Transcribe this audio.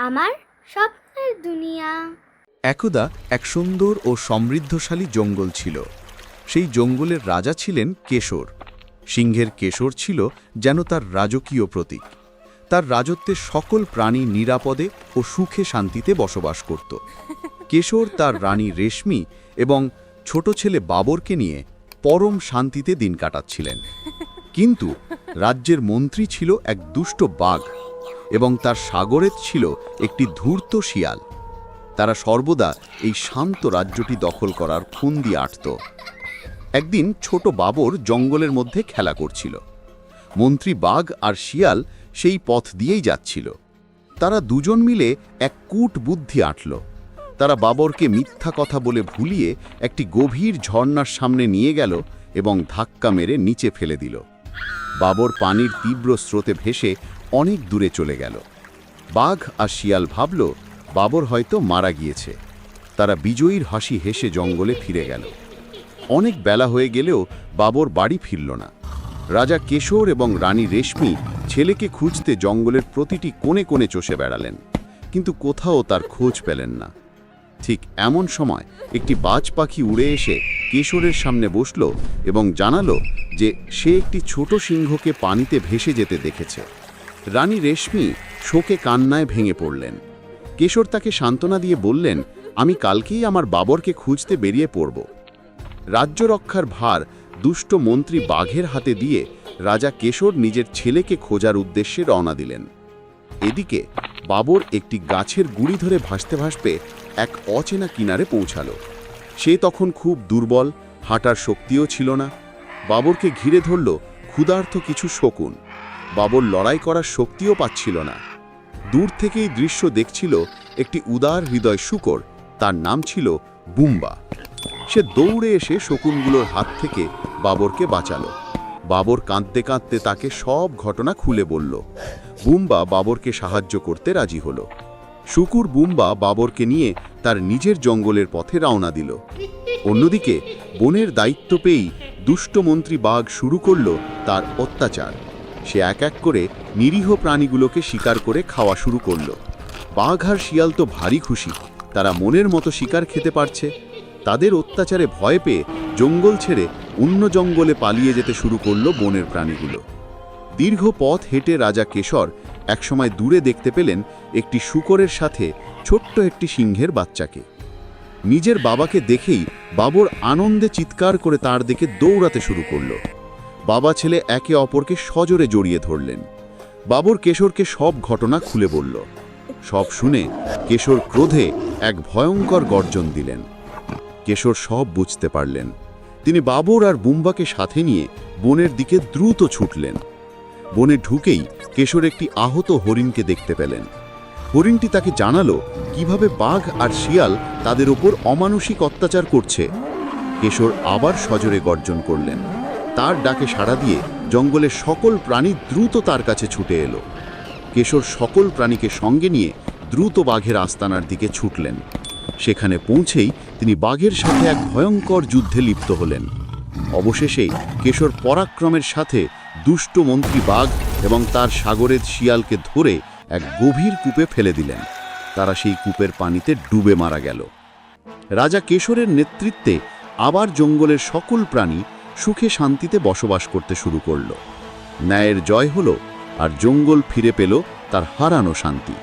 আমার স্বপ্নের দুনিয়া। একদা এক সুন্দর ও সমৃদ্ধশালী জঙ্গল ছিল। সেই জঙ্গলের রাজা ছিলেন কেশর। সিংহের কেশর ছিল যেন তার রাজকীয় প্রতীক। তার রাজত্বে সকল প্রাণী নিরাপদে ও সুখে শান্তিতে বসবাস করত। কেশর তার রানী রেশমি এবং ছোট ছেলে বাবরকে নিয়ে পরম শান্তিতে দিন কাটাচ্ছিলেন। কিন্তু রাজ্যের মন্ত্রী ছিল এক দুষ্ট বাঘ। এবং তার সাগরেত ছিল একটি ধূর্ত শিয়াল। তারা সর্বদা এই শান্ত রাজ্যটি দখল করার ফন্দি আটত। একদিন ছোট বাবর জঙ্গলের মধ্যে খেলা করছিল। মন্ত্রী বাঘ আর শিয়াল সেই পথ দিয়েই যাচ্ছিল। তারা দুজন মিলে এক কূট বুদ্ধি আঁটল। তারা বাবরকে মিথ্যা কথা বলে ভুলিয়ে একটি গভীর ঝর্ণার সামনে নিয়ে গেল এবং ধাক্কা মেরে নিচে ফেলে দিল। বাবর পানির তীব্র স্রোতে ভেসে অনেক দূরে চলে গেল। বাঘ আর শিয়াল ভাবল, বাবর হয়তো মারা গিয়েছে। তারা বিজয়ীর হাসি হেসে জঙ্গলে ফিরে গেল। অনেক বেলা হয়ে গেলেও বাবর বাড়ি ফিরল না। রাজা কেশর এবং রানী রেশমি ছেলেকে খুঁজতে জঙ্গলের প্রতিটি কোণে কোণে চষে বেড়ালেন, কিন্তু কোথাও তার খোঁজ পেলেন না। ঠিক এমন সময় একটি বাজ পাখি উড়ে এসে কেশরের সামনে বসল এবং জানালো যে সে একটি ছোট সিংহকে পানিতে ভেসে যেতে দেখেছে। রানী রেশমি শোকে কান্নায় ভেঙে পড়লেন। কেশর তাকে সান্ত্বনা দিয়ে বললেন, আমি কালকেই আমার বাবরকে খুঁজতে বেরিয়ে পড়ব। রাজ্য রক্ষার ভার দুষ্ট মন্ত্রী বাঘের হাতে দিয়ে রাজা কেশর নিজের ছেলেকে খোঁজার উদ্দেশ্যে রওনা দিলেন। এদিকে বাবর একটি গাছের গুড়ি ধরে ভাসতে ভাসতে এক অচেনা কিনারে পৌঁছালো। সে তখন খুব দুর্বল, হাঁটার শক্তিও ছিল না। বাবরকে ঘিরে ধরল ক্ষুধার্থ কিছু শকুন। বাবর লড়াই করার শক্তিও পাচ্ছিল না। দূর থেকেই দৃশ্য দেখছিল একটি উদার হৃদয় শুকর, তার নাম ছিল বুম্বা। সে দৌড়ে এসে শকুনগুলোর হাত থেকে বাবরকে বাঁচালো। বাবর কাঁদতে কাঁদতে তাকে সব ঘটনা খুলে বলল। বুম্বা বাবরকে সাহায্য করতে রাজি হলো। শুকুর বুম্বা বাবরকে নিয়ে তার নিজের জঙ্গলের পথে রওনা দিল। অন্যদিকে বনের দায়িত্ব পেয়েই দুষ্টমন্ত্রী বাঘ শুরু করল তার অত্যাচার। সে এক এক করে নিরীহ প্রাণীগুলোকে শিকার করে খাওয়া শুরু করল। বাঘ আর শিয়াল তো ভারী খুশি। তারা মনের মতো শিকার খেতে পারছে। তাদের অত্যাচারে ভয় পেয়ে জঙ্গল ছেড়ে অন্য জঙ্গলে পালিয়ে যেতে শুরু করল বনের প্রাণীগুলো। দীর্ঘ পথ হেঁটে রাজা কেশর একসময় দূরে দেখতে পেলেন একটি শুকরের সাথে ছোট্ট একটি সিংহের বাচ্চাকে। নিজের বাবাকে দেখেই বাবর আনন্দে চিৎকার করে তার দিকে দৌড়াতে শুরু করল। বাবা ছেলে একে অপরকে সজোরে জড়িয়ে ধরলেন। বাবর কেশরকে সব ঘটনা খুলে বলল। সব শুনে কেশর ক্রোধে এক ভয়ঙ্কর গর্জন দিলেন। কেশর সব বুঝতে পারলেন। তিনি বাবর আর বুম্বাকে সাথে নিয়ে বনের দিকে দ্রুত ছুটলেন। বনে ঢুকেই কেশর একটি আহত হরিণকে দেখতে পেলেন। হরিণটি তাকে জানালো, কীভাবে বাঘ আর শিয়াল তাদের ওপর অমানসিক অত্যাচার করছে? কেশর আবার সজোরে গর্জন করলেন। তার ডাকে সাড়া দিয়ে জঙ্গলের সকল প্রাণী দ্রুত তার কাছে ছুটে এলো। কেশর সকল প্রাণীকে সঙ্গে নিয়ে দ্রুত বাঘের আস্তানার দিকে ছুটলেন। সেখানে পৌঁছেই তিনি বাঘের সাথে এক ভয়ঙ্কর যুদ্ধে লিপ্ত হলেন। অবশেষে কেশর পরাক্রমের সাথে দুষ্ট মন্ত্রী বাঘ এবং তার সাগরের শিয়ালকে ধরে এক গভীর কূপে ফেলে দিলেন। তারা সেই কূপের পানিতে ডুবে মারা গেল। রাজা কেশরের নেতৃত্বে আবার জঙ্গলের সকল প্রাণী সুখে শান্তিতে বসবাস করতে শুরু করল। ন্যায়ের জয় হল আর জঙ্গল ফিরে পেল তার হারানো শান্তি।